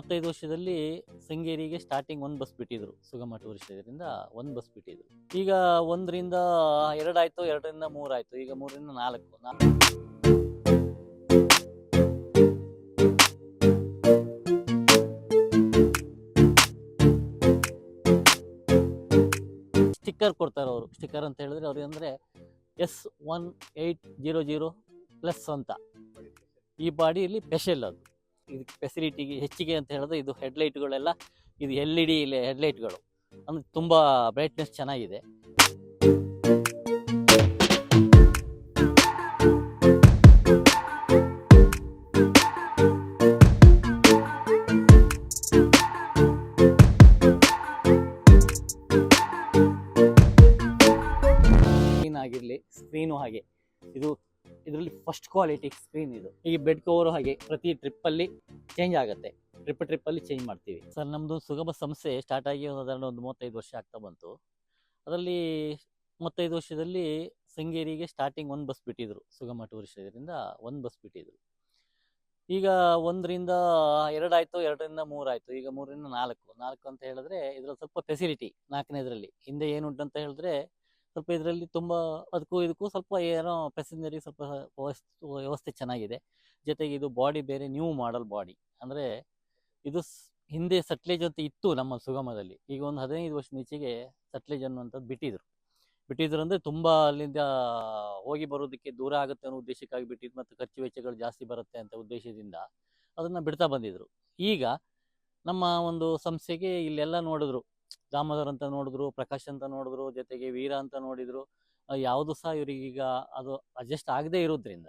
ಮೂವತ್ತೈದು ವರ್ಷದಲ್ಲಿ ಶೃಂಗೇರಿಗೆ ಸ್ಟಾರ್ಟಿಂಗ್ ಒಂದು ಬಸ್ ಬಿಟ್ಟಿದ್ರು. ಸುಗಮ ಟೂರಿಸ್ಟ್ ಇದರಿಂದ ಒಂದು ಬಸ್ ಬಿಟ್ಟಿದ್ರು. ಈಗ ಒಂದರಿಂದ ಎರಡಾಯ್ತು ಎರಡರಿಂದ ಮೂರಾಯ್ತು ಈಗ ಮೂರರಿಂದ ನಾಲ್ಕು. ಸ್ಟಿಕ್ಕರ್ ಕೊಡ್ತಾರೆ ಅವರು. ಸ್ಟಿಕ್ಕರ್ ಅಂತ ಹೇಳಿದ್ರೆ ಅವ್ರಿಗೆ ಅಂದರೆ S one eight zero zero plus ಅಂತ. ಈ ಬಾಡಿಯಲ್ಲಿ ಸ್ಪೆಷಲ್ ಅದು. ಇದಕ್ಕೆ ಫೆಸಿಲಿಟಿಗೆ ಹೆಚ್ಚಿಗೆ ಅಂತ ಹೇಳಿದ್ರೆ ಇದು ಹೆಡ್ಲೈಟ್ಗಳೆಲ್ಲ ಇದು ಎಲ್ ಇ ಡಿ ಹೆಡ್ಲೈಟ್ಗಳು ಅಂದರೆ ತುಂಬ ಬ್ರೈಟ್ನೆಸ್ ಚೆನ್ನಾಗಿದೆ. ಸ್ಕ್ರೀನ್ ಆಗಿರಲಿ ಸ್ಕ್ರೀನು ಹಾಗೆ. ಇದು ಇದರಲ್ಲಿ ಫಸ್ಟ್ ಕ್ವಾಲಿಟಿ ಸ್ಕ್ರೀನ್ ಇದು. ಈ ಬೆಡ್ ಕವರ್ ಹಾಗೆ ಪ್ರತಿ ಟ್ರಿಪ್ ಅಲ್ಲಿ ಚೇಂಜ್ ಆಗುತ್ತೆ. ಟ್ರಿಪ್ ಟ್ರಿಪ್ ಅಲ್ಲಿ ಚೇಂಜ್ ಮಾಡ್ತೀವಿ. ಸರ್ ನಮ್ಮದು ಸುಗಮ ಸಂಸ್ಥೆ ಸ್ಟಾರ್ಟ್ ಆಗಿ ಸಾಧಾರಣ ಒಂದು ಮೂವತ್ತೈದು ವರ್ಷ ಆಗ್ತಾ ಬಂತು. ಅದರಲ್ಲಿ ಮೂವತ್ತೈದು ವರ್ಷದಲ್ಲಿ ಶೃಂಗೇರಿಗೆ ಸ್ಟಾರ್ಟಿಂಗ್ ಒಂದು ಬಸ್ ಬಿಟ್ಟಿದ್ರು. ಸುಗಮ ಟೂರಿಸ್ಟ್ ಇದರಿಂದ ಒಂದು ಬಸ್ ಬಿಟ್ಟಿದ್ರು. ಈಗ ಒಂದರಿಂದ ಎರಡಾಯಿತು ಎರಡರಿಂದ ಮೂರಾಯಿತು ಈಗ ಮೂರರಿಂದ ನಾಲ್ಕು. ನಾಲ್ಕು ಅಂತ ಹೇಳಿದ್ರೆ ಇದರಲ್ಲಿ ಸ್ವಲ್ಪ ಫೆಸಿಲಿಟಿ ನಾಲ್ಕನೇದರಲ್ಲಿ. ಹಿಂದೆ ಏನುಂಟು ಅಂತ ಹೇಳಿದ್ರೆ ಸ್ವಲ್ಪ ಇದರಲ್ಲಿ ತುಂಬ ಅದಕ್ಕೂ ಇದಕ್ಕೂ ಸ್ವಲ್ಪ ಏನೋ ಪ್ಯಾಸೆಂಜರಿಗೆ ಸ್ವಲ್ಪ ವ್ಯವಸ್ಥೆ ಚೆನ್ನಾಗಿದೆ. ಜೊತೆಗೆ ಇದು ಬಾಡಿ ಬೇರೆ ನ್ಯೂ ಮಾಡಲ್ ಬಾಡಿ ಅಂದರೆ ಇದು ಹಿಂದೆ ಸಟ್ಲೇಜ್ ಅಂತ ಇತ್ತು ನಮ್ಮ ಸುಗಮದಲ್ಲಿ. ಈಗ ಒಂದು ಹದಿನೈದು ವರ್ಷದ ಈಚೆಗೆ ಸಟ್ಲೇಜ್ ಅನ್ನುವಂಥದ್ದು ಬಿಟ್ಟಿದ್ರು. ಬಿಟ್ಟಿದ್ರು ಅಂದರೆ ತುಂಬ ಅಲ್ಲಿಂದ ಹೋಗಿ ಬರೋದಕ್ಕೆ ದೂರ ಆಗುತ್ತೆ ಅನ್ನೋ ಉದ್ದೇಶಕ್ಕಾಗಿ ಬಿಟ್ಟಿದ್ದು ಮತ್ತು ಖರ್ಚು ವೆಚ್ಚಗಳು ಜಾಸ್ತಿ ಬರುತ್ತೆ ಅಂತ ಉದ್ದೇಶದಿಂದ ಅದನ್ನು ಬಿಡ್ತಾ ಬಂದಿದ್ರು. ಈಗ ನಮ್ಮ ಒಂದು ಸಂಸ್ಥೆಗೆ ಇಲ್ಲೆಲ್ಲ ನೋಡಿದ್ರು. ದಾಮೋದರ್ ಅಂತ ನೋಡಿದ್ರು, ಪ್ರಕಾಶ್ ಅಂತ ನೋಡಿದ್ರು, ಜೊತೆಗೆ ವೀರ ಅಂತ ನೋಡಿದ್ರು ಯಾವುದು ಸಹ ಇವರಿಗೀಗ ಅದು ಅಡ್ಜಸ್ಟ್ ಆಗದೆ ಇರೋದ್ರಿಂದ,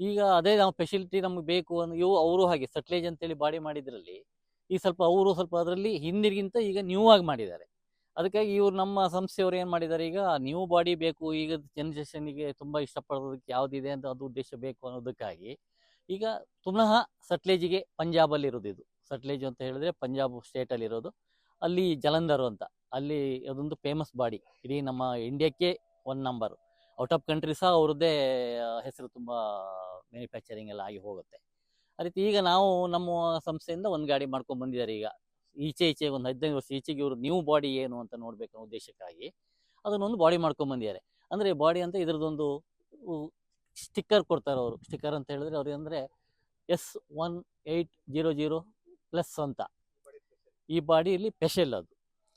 ಈಗ ಅದೇ ನಾವು ಫೆಸಿಲಿಟಿ ನಮ್ಗೆ ಬೇಕು ಅನ್ನೋ ಇವು ಅವರು ಹಾಗೆ ಸಟ್ಲೇಜ್ ಅಂತೇಳಿ ಬಾಡಿ ಮಾಡಿದ್ರಲ್ಲಿ ಈ ಸ್ವಲ್ಪ ಅವರು ಸ್ವಲ್ಪ ಅದರಲ್ಲಿ ಹಿಂದಿಗಿಂತ ಈಗ ನ್ಯೂ ಆಗಿ ಮಾಡಿದ್ದಾರೆ. ಅದಕ್ಕಾಗಿ ಇವ್ರು ನಮ್ಮ ಸಂಸ್ಥೆಯವರು ಏನು ಮಾಡಿದ್ದಾರೆ ಈಗ ನ್ಯೂ ಬಾಡಿ ಬೇಕು, ಈಗ ಜನರೇಷನ್ಗೆ ತುಂಬ ಇಷ್ಟಪಡೋದಕ್ಕೆ ಯಾವುದಿದೆ ಅಂತ ಅದು ಉದ್ದೇಶ ಬೇಕು ಅನ್ನೋದಕ್ಕಾಗಿ, ಈಗ ಪುನಃ ಸಟ್ಲೇಜಿಗೆ ಪಂಜಾಬಲ್ಲಿ ಇರೋದು ಇದು. ಸಟ್ಲೇಜ್ ಅಂತ ಹೇಳಿದ್ರೆ ಪಂಜಾಬ್ ಸ್ಟೇಟಲ್ಲಿ ಇರೋದು. ಅಲ್ಲಿ ಜಲಂಧರು ಅಂತ. ಅಲ್ಲಿ ಅದೊಂದು ಫೇಮಸ್ ಬಾಡಿ. ಇಡೀ ನಮ್ಮ ಇಂಡಿಯಾಕ್ಕೆ one number out of country ಸಹ ಅವ್ರದ್ದೇ ಹೆಸರು ತುಂಬ ಮ್ಯಾನುಫ್ಯಾಕ್ಚರಿಂಗ್ ಎಲ್ಲ ಆಗಿ ಹೋಗುತ್ತೆ. ಆ ರೀತಿ ಈಗ ನಾವು ನಮ್ಮ ಸಂಸ್ಥೆಯಿಂದ ಒಂದು ಗಾಡಿ ಮಾಡ್ಕೊಂಡು ಬಂದಿದ್ದಾರೆ ಈಗ. ಈಚೆ ಈಚೆ ಒಂದು ಹದಿನೈದು ವರ್ಷ ಈಚೆಗೆ ಇವರು ನ್ಯೂ ಬಾಡಿ ಏನು ಅಂತ ನೋಡ್ಬೇಕು ಉದ್ದೇಶಕ್ಕಾಗಿ ಅದನ್ನೊಂದು ಬಾಡಿ ಮಾಡ್ಕೊಂಡು ಬಂದಿದ್ದಾರೆ. ಅಂದರೆ ಬಾಡಿ ಅಂತ ಇದ್ರದ್ದೊಂದು ಸ್ಟಿಕ್ಕರ್ ಕೊಡ್ತಾರೆ ಅವರು. ಸ್ಟಿಕ್ಕರ್ ಅಂತ ಹೇಳಿದ್ರೆ ಅವ್ರಿಗೆ ಅಂದರೆ S one eight zero zero plus ಅಂತ. ಈ ಬಾಡಿ ಇಲ್ಲಿ ಸ್ಪೆಷಲ್ ಅದು.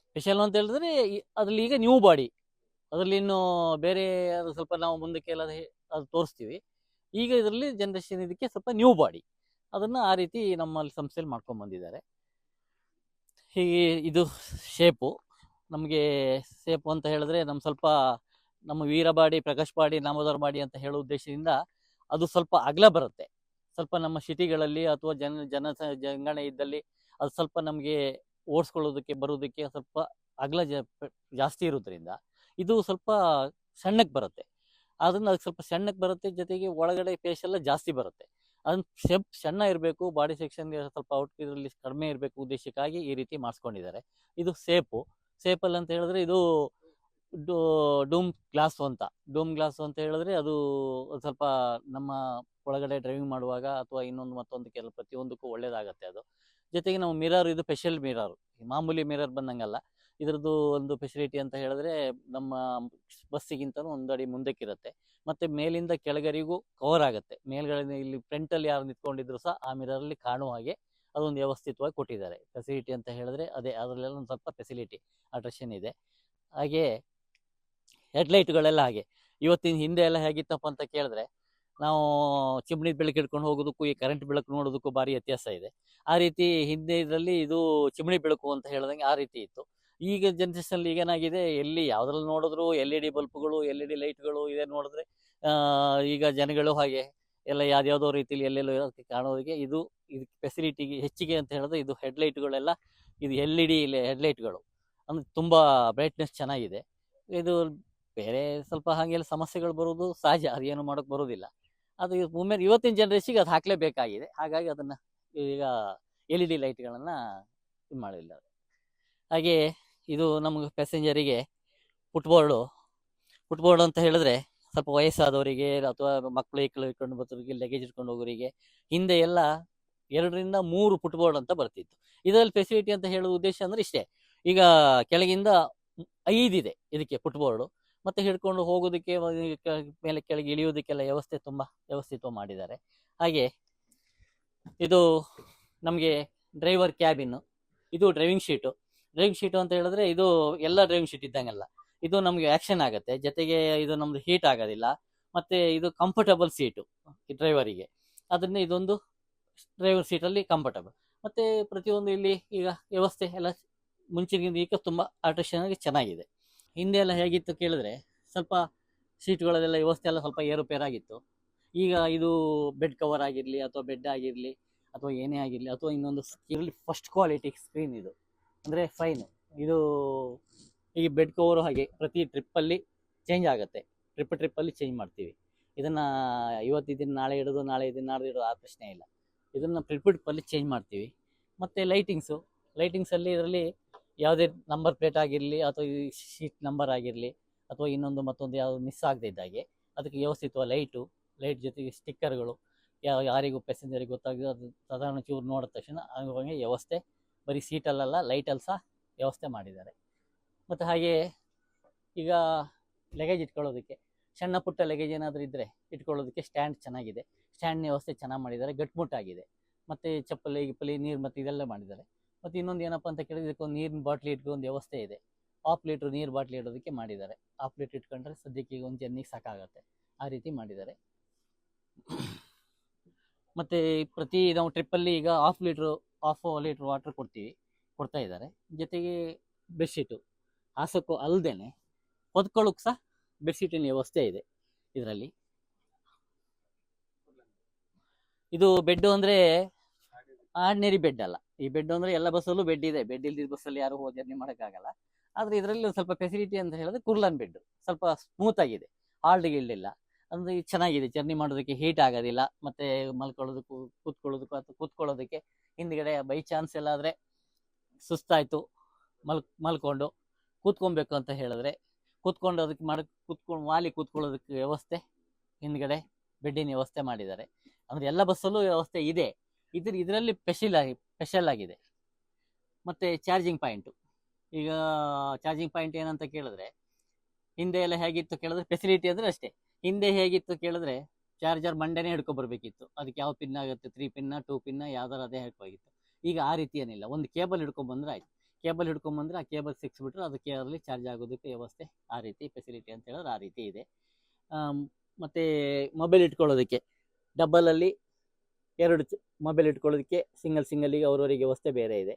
ಸ್ಪೆಷಲ್ ಅಂತ ಹೇಳಿದ್ರೆ ಅದರಲ್ಲಿ ಈಗ ನ್ಯೂ ಬಾಡಿ ಅದರಲ್ಲಿ ಇನ್ನು ಬೇರೆ ಅದು ಸ್ವಲ್ಪ ನಾವು ಮುಂದಕ್ಕೆ ಎಲ್ಲ ಅದು ತೋರಿಸ್ತೀವಿ. ಈಗ ಇದರಲ್ಲಿ ಜನರೇಷನ್ ಇದಕ್ಕೆ ಸ್ವಲ್ಪ ನ್ಯೂ ಬಾಡಿ ಅದನ್ನು ಆ ರೀತಿ ನಮ್ಮಲ್ಲಿ ಸಂಸ್ಥೆಯಲ್ಲಿ ಮಾಡ್ಕೊಂಡು ಬಂದಿದ್ದಾರೆ. ಹೀಗೆ ಇದು ಶೇಪು ನಮಗೆ ಶೇಪು ಅಂತ ಹೇಳಿದ್ರೆ ನಮ್ಮ ಸ್ವಲ್ಪ ನಮ್ಮ ವೀರಬಾಡಿ ಪ್ರಕಾಶ್ ಬಾಡಿ, ನಾಮೋದರ ಬಾಡಿ ಅಂತ ಹೇಳೋ ಉದ್ದೇಶದಿಂದ ಅದು ಸ್ವಲ್ಪ ಅಗಲ ಬರುತ್ತೆ. ಸ್ವಲ್ಪ ನಮ್ಮ ಸಿಟಿಗಳಲ್ಲಿ ಅಥವಾ ಜನ ಜನ ಜಂಗಣೆ ಇದ್ದಲ್ಲಿ ಅದು ಸ್ವಲ್ಪ ನಮಗೆ ಓಡಿಸ್ಕೊಳ್ಳೋದಕ್ಕೆ, ಬರೋದಕ್ಕೆ ಸ್ವಲ್ಪ ಅಗಲ ಜಾಸ್ತಿ ಇರೋದ್ರಿಂದ ಇದು ಸ್ವಲ್ಪ ಸಣ್ಣಕ್ಕೆ ಬರುತ್ತೆ. ಅದನ್ನ ಅದಕ್ಕೆ ಸ್ವಲ್ಪ ಸಣ್ಣಕ್ಕೆ ಬರುತ್ತೆ, ಜೊತೆಗೆ ಒಳಗಡೆ ಫೇಸ್ ಎಲ್ಲ ಜಾಸ್ತಿ ಬರುತ್ತೆ. ಅದನ್ನ ಶೇಪ್ ಸಣ್ಣ ಇರಬೇಕು ಬಾಡಿ ಸೆಕ್ಷನ್ಗೆ ಸ್ವಲ್ಪ ಔಟ್ ಇದರಲ್ಲಿ ಕಡಿಮೆ ಇರಬೇಕು ಉದ್ದೇಶಕ್ಕಾಗಿ ಈ ರೀತಿ ಮಾಡಿಸ್ಕೊಂಡಿದ್ದಾರೆ. ಇದು ಸೇಪು ಸೇಪಲ್ಲಿ ಅಂತ ಹೇಳಿದ್ರೆ ಇದು ಡೂಮ್ ಗ್ಲಾಸು ಅಂತ. ಡೂಮ್ ಗ್ಲಾಸು ಅಂತ ಹೇಳಿದ್ರೆ ಅದು ಸ್ವಲ್ಪ ನಮ್ಮ ಒಳಗಡೆ ಡ್ರೈವಿಂಗ್ ಮಾಡುವಾಗ ಅಥವಾ ಇನ್ನೊಂದು ಮತ್ತೊಂದು ಕೆಲವು ಪ್ರತಿಯೊಂದಕ್ಕೂ ಒಳ್ಳೇದಾಗತ್ತೆ ಅದು. ಜೊತೆಗೆ ನಾವು ಮಿರರ್ ಇದು ಸ್ಪೆಷಲ್ ಮಿರರ್ ಮಾಮೂಲಿ ಮಿರರ್ ಬಂದಂಗಲ್ಲ. ಇದರದ್ದು ಒಂದು ಫೆಸಿಲಿಟಿ ಅಂತ ಹೇಳಿದ್ರೆ ನಮ್ಮ ಬಸ್ಸಿಗಿಂತನೂ ಒಂದು ಅಡಿ ಮುಂದಕ್ಕಿರುತ್ತೆ. ಮತ್ತೆ ಮೇಲಿಂದ ಕೆಳಗರಿಗೂ ಕವರ್ ಆಗುತ್ತೆ. ಮೇಲ್ಗಡೆ ಇಲ್ಲಿ ಫ್ರಂಟಲ್ಲಿ ಯಾರು ನಿಂತ್ಕೊಂಡಿದ್ರು ಸಹ ಆ ಮಿರರಲ್ಲಿ ಕಾಣುವ ಹಾಗೆ ಅದೊಂದು ವ್ಯವಸ್ಥಿತವಾಗಿ ಕೊಟ್ಟಿದ್ದಾರೆ. ಫೆಸಿಲಿಟಿ ಅಂತ ಹೇಳಿದ್ರೆ ಅದೇ ಅದರಲ್ಲೆಲ್ಲ ಒಂದು ಸ್ವಲ್ಪ ಫೆಸಿಲಿಟಿ ಅಟ್ರಾಕ್ಷನ್ ಇದೆ. ಹಾಗೆ ಹೆಡ್ಲೈಟ್ಗಳೆಲ್ಲ ಹಾಗೆ. ಇವತ್ತಿನ ಹಿಂದೆ ಎಲ್ಲ ಹೇಗಿತ್ತಪ್ಪ ಅಂತ ಕೇಳಿದ್ರೆ ನಾವು ಚಿಮಣಿ ಬೆಳಕು ಹಿಡ್ಕೊಂಡು ಹೋಗೋದಕ್ಕೂ, ಈ ಕರೆಂಟ್ ಬೆಳಕು ನೋಡೋದಕ್ಕೂ ಭಾರಿ ವ್ಯತ್ಯಾಸ ಇದೆ. ಆ ರೀತಿ ಹಿಂದೆ ಇದರಲ್ಲಿ ಇದು ಚಿಮಣಿ ಬೆಳಕು ಅಂತ ಹೇಳ್ದಂಗೆ ಆ ರೀತಿ ಇತ್ತು. ಈಗ ಜನರೇಷನ್ ಈಗ ಏನಾಗಿದೆ, ಎಲ್ಲಿ ಯಾವ್ದ್ರಲ್ಲಿ ನೋಡಿದ್ರು ಎಲ್ ಇ ಡಿ ಬಲ್ಪ್ಗಳು ಎಲ್ ಇ ಡಿ ಲೈಟ್ಗಳು ಇದೆ ನೋಡಿದ್ರೆ ಈಗ ಜನಗಳು ಹಾಗೆ ಎಲ್ಲ ಯಾವ್ದ್ಯಾವ್ದೋ ರೀತಿಲಿ ಎಲ್ಲೆಲ್ಲೋ ಕಾಣೋದಕ್ಕೆ ಇದು ಇದು ಫೆಸಿಲಿಟಿಗೆ ಹೆಚ್ಚಿಗೆ ಅಂತ ಹೇಳಿದ್ರೆ ಇದು ಹೆಡ್ಲೈಟ್ಗಳೆಲ್ಲ, ಇದು ಎಲ್ ಇ ಡಿ ಹೆಡ್ಲೈಟ್ಗಳು. ಅಂದ್ರೆ ತುಂಬ ಬ್ರೈಟ್ನೆಸ್ ಚೆನ್ನಾಗಿದೆ. ಇದು ಬೇರೆ ಸ್ವಲ್ಪ ಹಾಗೆಲ್ಲ ಸಮಸ್ಯೆಗಳು ಬರೋದು ಸಹಜ, ಅದೇನು ಮಾಡೋಕ್ಕೆ ಬರೋದಿಲ್ಲ ಅದು ಒಮ್ಮೆ ಇವತ್ತಿನ ಜನ್ರೇಷಿಗೆ ಅದು ಹಾಕಲೇಬೇಕಾಗಿದೆ. ಹಾಗಾಗಿ ಅದನ್ನು ಈಗ ಎಲ್ ಇ ಡಿ ಲೈಟ್ಗಳನ್ನು ಇದು ಮಾಡಿಲ್ಲ. ಹಾಗೆ ಇದು ನಮಗೆ ಪ್ಯಾಸೆಂಜರಿಗೆ ಫುಟ್ಬೋರ್ಡು ಫುಟ್ಬೋರ್ಡ್ ಅಂತ ಹೇಳಿದ್ರೆ ಸ್ವಲ್ಪ ವಯಸ್ಸಾದವರಿಗೆ ಅಥವಾ ಮಕ್ಕಳು ಇಕ್ಕಳು ಇಟ್ಕೊಂಡು ಬರ್ತವ್ರಿಗೆ ಲಗೇಜ್ ಇಟ್ಕೊಂಡು ಹೋಗೋರಿಗೆ ಹಿಂದೆ ಎಲ್ಲ ಎರಡರಿಂದ ಮೂರು ಫುಟ್ಬೋರ್ಡ್ ಅಂತ ಬರ್ತಿತ್ತು. ಇದರಲ್ಲಿ ಫೆಸಿಲಿಟಿ ಅಂತ ಹೇಳೋ ಉದ್ದೇಶ ಅಂದ್ರೆ ಇಷ್ಟೇ. ಈಗ ಕೆಳಗಿಂದ ಐದಿದೆ ಇದಕ್ಕೆ ಫುಟ್ಬೋರ್ಡು ಮತ್ತೆ ಹಿಡ್ಕೊಂಡು ಹೋಗೋದಕ್ಕೆ ಮೇಲೆ ಕೆಳಗೆ ಇಳಿಯೋದಕ್ಕೆಲ್ಲ ವ್ಯವಸ್ಥೆ ತುಂಬ ವ್ಯವಸ್ಥಿತ ಮಾಡಿದ್ದಾರೆ. ಹಾಗೆ ಇದು ನಮಗೆ ಡ್ರೈವರ್ ಕ್ಯಾಬಿನ್ನು ಇದು ಡ್ರೈವಿಂಗ್ ಶೀಟು ಡ್ರೈವಿಂಗ್ ಶೀಟು ಅಂತ ಹೇಳಿದ್ರೆ ಇದು ಎಲ್ಲ ಡ್ರೈವಿಂಗ್ ಶೀಟ್ ಇದ್ದಂಗೆಲ್ಲ. ಇದು ನಮಗೆ ಆ್ಯಕ್ಷನ್ ಆಗುತ್ತೆ. ಜೊತೆಗೆ ಇದು ನಮ್ದು ಹೀಟ್ ಆಗೋದಿಲ್ಲ. ಮತ್ತೆ ಇದು ಕಂಫರ್ಟಬಲ್ ಸೀಟು ಡ್ರೈವರಿಗೆ ಅದನ್ನ ಇದೊಂದು ಡ್ರೈವರ್ ಸೀಟಲ್ಲಿ ಕಂಫರ್ಟಬಲ್ ಮತ್ತೆ ಪ್ರತಿಯೊಂದು ಇಲ್ಲಿ ಈಗ ವ್ಯವಸ್ಥೆ ಎಲ್ಲ ಮುಂಚಿನ ಈಗ ತುಂಬ ಆಗಿ ಚೆನ್ನಾಗಿದೆ. ಹಿಂದೆ ಎಲ್ಲ ಹೇಗಿತ್ತು ಕೇಳಿದ್ರೆ ಸ್ವಲ್ಪ ಸೀಟ್ಗಳಲ್ಲೆಲ್ಲ ವ್ಯವಸ್ಥೆ ಎಲ್ಲ ಸ್ವಲ್ಪ ಏರುಪೇರಾಗಿತ್ತು. ಈಗ ಇದು ಬೆಡ್ ಕವರ್ ಆಗಿರಲಿ ಅಥವಾ ಬೆಡ್ ಆಗಿರಲಿ ಅಥವಾ ಏನೇ ಆಗಿರಲಿ ಅಥವಾ ಇನ್ನೊಂದು ಇರಲಿ ಫಸ್ಟ್ ಕ್ವಾಲಿಟಿ ಸ್ಕ್ರೀನ್ ಇದು. ಅಂದರೆ ಫೈನ್ ಇದು ಈ ಬೆಡ್ ಕವರು ಹಾಗೆ ಪ್ರತಿ ಟ್ರಿಪ್ಪಲ್ಲಿ ಚೇಂಜ್ ಆಗುತ್ತೆ. ಟ್ರಿಪ್ ಟ್ರಿಪ್ಪಲ್ಲಿ ಚೇಂಜ್ ಮಾಡ್ತೀವಿ. ಇದನ್ನು ಇವತ್ತಿದ್ದೀನಿ ನಾಳೆ ಇಡೋದು ನಾಳೆ ಇದನ್ನು ನಾಳೆ ಇಡೋದು ಆ ಪ್ರಶ್ನೆ ಇಲ್ಲ. ಇದನ್ನು ಟ್ರಿಪ್ ಟ್ರಿಪ್ಪಲ್ಲಿ ಚೇಂಜ್ ಮಾಡ್ತೀವಿ. ಮತ್ತು ಲೈಟಿಂಗ್ಸು ಲೈಟಿಂಗ್ಸಲ್ಲಿ ಇದರಲ್ಲಿ ಯಾವುದೇ ನಂಬರ್ ಪ್ಲೇಟ್ ಆಗಿರಲಿ ಅಥವಾ ಈ ಶೀಟ್ ನಂಬರ್ ಆಗಿರಲಿ ಅಥವಾ ಇನ್ನೊಂದು ಮತ್ತೊಂದು ಯಾವುದು ಮಿಸ್ ಆಗದೆ ಇದ್ದಾಗೆ ಅದಕ್ಕೆ ವ್ಯವಸ್ಥಿತವಾದ ಲೈಟು ಲೈಟ್ ಜೊತೆಗೆ ಸ್ಟಿಕ್ಕರ್ಗಳು ಯಾವ ಯಾರಿಗೂ ಪ್ಯಾಸೆಂಜರಿಗೆ ಗೊತ್ತಾಗಿದೆ ಅದು ಸಾಧಾರಣ ಚೂರು ನೋಡಿದ ತಕ್ಷಣ ಹಂಗೆ ವ್ಯವಸ್ಥೆ ಬರೀ ಸೀಟಲ್ಲೆಲ್ಲ ಲೈಟಲ್ಲಿ ಸಹ ವ್ಯವಸ್ಥೆ ಮಾಡಿದ್ದಾರೆ. ಮತ್ತು ಹಾಗೆ ಈಗ ಲಗೇಜ್ ಇಟ್ಕೊಳ್ಳೋದಕ್ಕೆ, ಸಣ್ಣ ಪುಟ್ಟ ಲಗೇಜ್ ಏನಾದರೂ ಇದ್ದರೆ ಇಟ್ಕೊಳ್ಳೋದಕ್ಕೆ ಸ್ಟ್ಯಾಂಡ್ ಚೆನ್ನಾಗಿದೆ. ಸ್ಟ್ಯಾಂಡ್ನ ವ್ಯವಸ್ಥೆ ಚೆನ್ನಾಗಿ ಮಾಡಿದ್ದಾರೆ, ಗಟ್ಮುಟ್ಟಾಗಿದೆ. ಮತ್ತು ಚಪ್ಪಲಿ, ಗಿಪ್ಪಲಿ, ನೀರು ಮತ್ತು ಇದೆಲ್ಲ ಮಾಡಿದ್ದಾರೆ. ಮತ್ತು ಇನ್ನೊಂದು ಏನಪ್ಪ ಅಂತ ಕೇಳಿದ್ರೆ ಇದಕ್ಕೊಂದು ನೀರಿನ ಬಾಟ್ಲಿ ಒಂದು ವ್ಯವಸ್ಥೆ ಇದೆ. ಹಾಫ್ ಲೀಟ್ರ್ ನೀರು ಬಾಟ್ಲಿ ಇಡೋದಕ್ಕೆ ಮಾಡಿದ್ದಾರೆ. ಹಾಫ್ ಲೀಟ್ರ್ ಇಟ್ಕೊಂಡ್ರೆ ಸದ್ಯಕ್ಕೆ ಈಗ ಒಂದು ಜರ್ನಿಗೆ ಸಾಕಾಗುತ್ತೆ. ಆ ರೀತಿ ಮಾಡಿದ್ದಾರೆ. ಮತ್ತು ಪ್ರತಿ ನಾವು ಟ್ರಿಪ್ಪಲ್ಲಿ ಈಗ half litre half litre water ಕೊಡ್ತೀವಿ, ಕೊಡ್ತಾ ಇದ್ದಾರೆ. ಜೊತೆಗೆ ಬೆಡ್ಶೀಟು ಹಾಸಕ್ಕೂ ಅಲ್ಲದೆ ಹೊದ್ಕೊಳ್ಳೋಕೆ ಸಹ ಬೆಡ್ಶೀಟಿನ ವ್ಯವಸ್ಥೆ ಇದೆ ಇದರಲ್ಲಿ. ಇದು ಬೆಡ್ಡು ಅಂದರೆ ಆರ್ಡಿನರಿ ಬೆಡ್ ಅಲ್ಲ. ಈ ಬೆಡ್ ಅಂದ್ರೆ ಎಲ್ಲ ಬಸ್ಸಲ್ಲೂ ಬೆಡ್ ಇದೆ. ಬೆಡ್ ಇಲ್ದಿದ್ದ ಬಸ್ಸಲ್ಲಿ ಯಾರು ಹೋಗಿ ಜರ್ನಿ ಮಾಡೋಕ್ಕಾಗಲ್ಲ. ಆದ್ರೆ ಇದರಲ್ಲಿ ಒಂದು ಸ್ವಲ್ಪ ಫೆಸಿಲಿಟಿ ಅಂತ ಹೇಳಿದ್ರೆ ಕುರ್ಲನ್ ಬೆಡ್ ಸ್ವಲ್ಪ ಸ್ಮೂತ್ ಆಗಿದೆ. ಹಾಲ್ಡ್ ಗಿಲ್ಡಿಲ್ಲ ಅಂದ್ರೆ ಚೆನ್ನಾಗಿದೆ. ಜರ್ನಿ ಮಾಡೋದಕ್ಕೆ ಹೀಟ್ ಆಗೋದಿಲ್ಲ. ಮತ್ತೆ ಮಲ್ಕೊಳ್ಳೋದಕ್ಕೂ, ಕೂತ್ಕೊಳ್ಳೋದಕ್ಕೂ ಅಥವಾ ಕೂತ್ಕೊಳ್ಳೋದಕ್ಕೆ ಹಿಂದ್ಗಡೆ ಬೈ ಚಾನ್ಸ್ ಎಲ್ಲಾದರೆ ಸುಸ್ತಾಯಿತು. ಮಲ್, ಮಲ್ಕೊಂಡು ಕೂತ್ಕೊಬೇಕು ಅಂತ ಹೇಳಿದ್ರೆ ಕೂತ್ಕೊಂಡು ಅದಕ್ಕೆ ಮಾಡಕ್ಕೆ ಕೂತ್ಕೊಂಡು ವಾಲಿ ಕೂತ್ಕೊಳ್ಳೋದಕ್ಕೆ ವ್ಯವಸ್ಥೆ ಹಿಂದ್ಗಡೆ ಬೆಡ್ಡಿನ ವ್ಯವಸ್ಥೆ ಮಾಡಿದ್ದಾರೆ. ಅಂದ್ರೆ ಎಲ್ಲ ಬಸ್ಸಲ್ಲೂ ವ್ಯವಸ್ಥೆ ಇದೆ. ಇದ್ರ, ಇದರಲ್ಲಿ ಸ್ಪೆಷಲ್ ಆಗಿ ಸ್ಪೆಷಲ್ ಆಗಿದೆ. ಮತ್ತು ಚಾರ್ಜಿಂಗ್ ಪಾಯಿಂಟು ಈಗ ಚಾರ್ಜಿಂಗ್ ಪಾಯಿಂಟ್ ಏನಂತ ಕೇಳಿದ್ರೆ, ಹಿಂದೆ ಎಲ್ಲ ಹೇಗಿತ್ತು ಕೇಳಿದ್ರೆ ಫೆಸಿಲಿಟಿ ಅಂದರೆ ಅಷ್ಟೇ. ಹಿಂದೆ ಹೇಗಿತ್ತು ಕೇಳಿದ್ರೆ ಚಾರ್ಜರ್ ಮಂಡೆನೇ ಹಿಡ್ಕೊಬರ್ಬೇಕಿತ್ತು. ಅದಕ್ಕೆ ಯಾವ ಪಿನ್ ಆಗುತ್ತೆ? ತ್ರೀ ಪಿನ್ನ ಟೂ ಪಿನ್ನ ಯಾವ್ದಾರು ಅದೇ ಹಾಕೋಗಿತ್ತು ಈಗ ಆ ರೀತಿ ಏನಿಲ್ಲ. ಒಂದು ಕೇಬಲ್ ಹಿಡ್ಕೊಂಬಂದ್ರೆ ಆಯ್ತು. ಕೇಬಲ್ ಹಿಡ್ಕೊಂಬಂದ್ರೆ ಆ ಕೇಬಲ್ ಸಿಕ್ಸ್ಬಿಟ್ರೆ ಅದಕ್ಕೆ ಅದರಲ್ಲಿ ಚಾರ್ಜ್ ಆಗೋದಕ್ಕೆ ವ್ಯವಸ್ಥೆ ಆ ರೀತಿ ಫೆಸಿಲಿಟಿ ಅಂತ ಹೇಳಿದ್ರೆ ಆ ರೀತಿ ಇದೆ. ಮತ್ತೆ ಮೊಬೈಲ್ ಇಟ್ಕೊಳ್ಳೋದಕ್ಕೆ ಡಬ್ಬಲಲ್ಲಿ ಎರಡು ಮೊಬೈಲ್ ಇಟ್ಕೊಳ್ಳೋದಕ್ಕೆ ಸಿಂಗಲ್ ಸಿಂಗಲಿಗೆ ಅವ್ರವರಿಗೆ ವ್ಯವಸ್ಥೆ ಬೇರೆ ಇದೆ.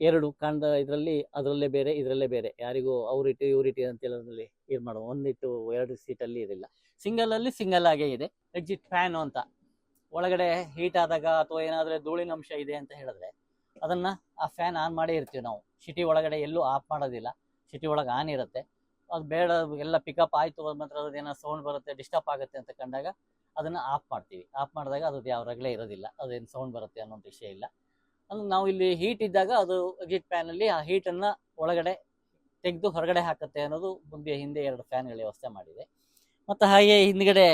ಎರಡು, ಕಾಣ್ದ ಇದರಲ್ಲಿ, ಅದರಲ್ಲೇ ಬೇರೆ, ಇದರಲ್ಲೇ ಬೇರೆ. ಯಾರಿಗೂ ಅವರಿಟ್ಟು ಇವರಿಟ್ಟು ಅಂತ ಹೇಳೋದ್ರಲ್ಲಿ ಇದು ಮಾಡುವ ಒಂದಿಟ್ಟು ಎರಡು ಸೀಟಲ್ಲಿ ಇರಲಿಲ್ಲ ಸಿಂಗಲಲ್ಲಿ ಸಿಂಗಲ್ ಆಗೇ ಇದೆ. ಎಕ್ಸಿಟ್ ಫ್ಯಾನು ಅಂತ. ಒಳಗಡೆ ಹೀಟ್ ಆದಾಗ ಅಥವಾ ಏನಾದರೂ ಧೂಳಿನ ಅಂಶ ಇದೆ ಅಂತ ಹೇಳಿದ್ರೆ ಅದನ್ನ ಆ ಫ್ಯಾನ್ ಆನ್ ಮಾಡೇ ಇರ್ತೀವಿ ನಾವು. ಸಿಟಿ ಒಳಗಡೆ ಎಲ್ಲೂ ಆಫ್ ಮಾಡೋದಿಲ್ಲ. ಸಿಟಿ ಒಳಗೆ ಆನ್ ಇರುತ್ತೆ. ಅದು ಬೇಡ, ಎಲ್ಲ ಪಿಕಪ್ ಆಯಿತು ಮಾತ್ರ ಅದೇನೋ ಸೌಂಡ್ ಬರುತ್ತೆ ಡಿಸ್ಟರ್ಬ್ ಆಗುತ್ತೆ ಅಂತ ಕಂಡಾಗ ಅದನ್ನು ಆಫ್ ಮಾಡ್ತೀವಿ. ಆಫ್ ಮಾಡಿದಾಗ ಅದು ಯಾವ ಇರೋದಿಲ್ಲ. ಅದೇನು ಸೌಂಡ್ ಬರುತ್ತೆ ಅನ್ನೋಂಥ ವಿಷಯ ಇಲ್ಲ. ಅಂದ್ರೆ ನಾವು ಇಲ್ಲಿ ಹೀಟ್ ಇದ್ದಾಗ ಅದು ಎಕ್ಸಿಟ್ ಫ್ಯಾನಲ್ಲಿ ಆ ಹೀಟನ್ನು ಒಳಗಡೆ ತೆಗೆದು ಹೊರಗಡೆ ಹಾಕುತ್ತೆ ಅನ್ನೋದು ಮುಂದೆ ಹಿಂದೆ ಎರಡು ಫ್ಯಾನ್ಗಳ ವ್ಯವಸ್ಥೆ ಮಾಡಿದೆ. ಮತ್ತು ಹಾಗೆ ಹಿಂದ್ಗಡೆ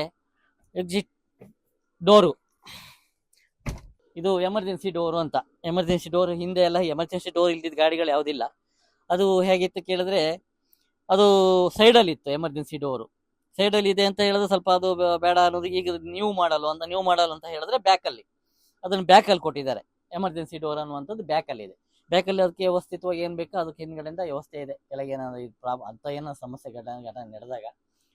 ಎಕ್ಸಿಟ್ ಡೋರು ಇದು ಎಮರ್ಜೆನ್ಸಿ ಡೋರು ಅಂತ. ಎಮರ್ಜೆನ್ಸಿ ಡೋರ್ ಹಿಂದೆ ಎಲ್ಲ ಎಮರ್ಜೆನ್ಸಿ ಡೋರ್ ಇಲ್ದಿದ್ದ ಗಾಡಿಗಳು ಯಾವುದಿಲ್ಲ. ಅದು ಹೇಗಿತ್ತು ಕೇಳಿದ್ರೆ ಅದು ಸೈಡಲ್ಲಿತ್ತು ಎಮರ್ಜೆನ್ಸಿ ಡೋರು ಸೈಡಲ್ಲಿ ಇದೆ ಅಂತ ಹೇಳಿದ್ರೆ ಸ್ವಲ್ಪ ಅದು ಬೇಡ ಅನ್ನೋದು ಈಗ ನ್ಯೂ ಮಾಡಲು ಅಂತ ನ್ಯೂ ಮಾಡಲ್ ಅಂತ ಹೇಳಿದ್ರೆ ಬ್ಯಾಕಲ್ಲಿ ಅದನ್ನು ಬ್ಯಾಕಲ್ಲಿ ಕೊಟ್ಟಿದ್ದಾರೆ. ಎಮರ್ಜೆನ್ಸಿ ಡೋರ್ ಅನ್ನುವಂಥದ್ದು ಬ್ಯಾಕಲ್ಲಿ ಇದೆ. ಬ್ಯಾಕಲ್ಲಿ ಅದಕ್ಕೆ ವ್ಯವಸ್ಥಿತವಾಗಿ ಏನು ಬೇಕೋ ಅದಕ್ಕೆ ಹಿಂದ್ಗಡೆಯಿಂದ ವ್ಯವಸ್ಥೆ ಇದೆ. ಕೆಳಗೆ ಏನಾದ್ರೂ ಇದು ಪ್ರಾಬ್, ಅಂತ ಏನೋ ಸಮಸ್ಯೆ ಘಟನೆ ಘಟನೆ ನಡೆದಾಗ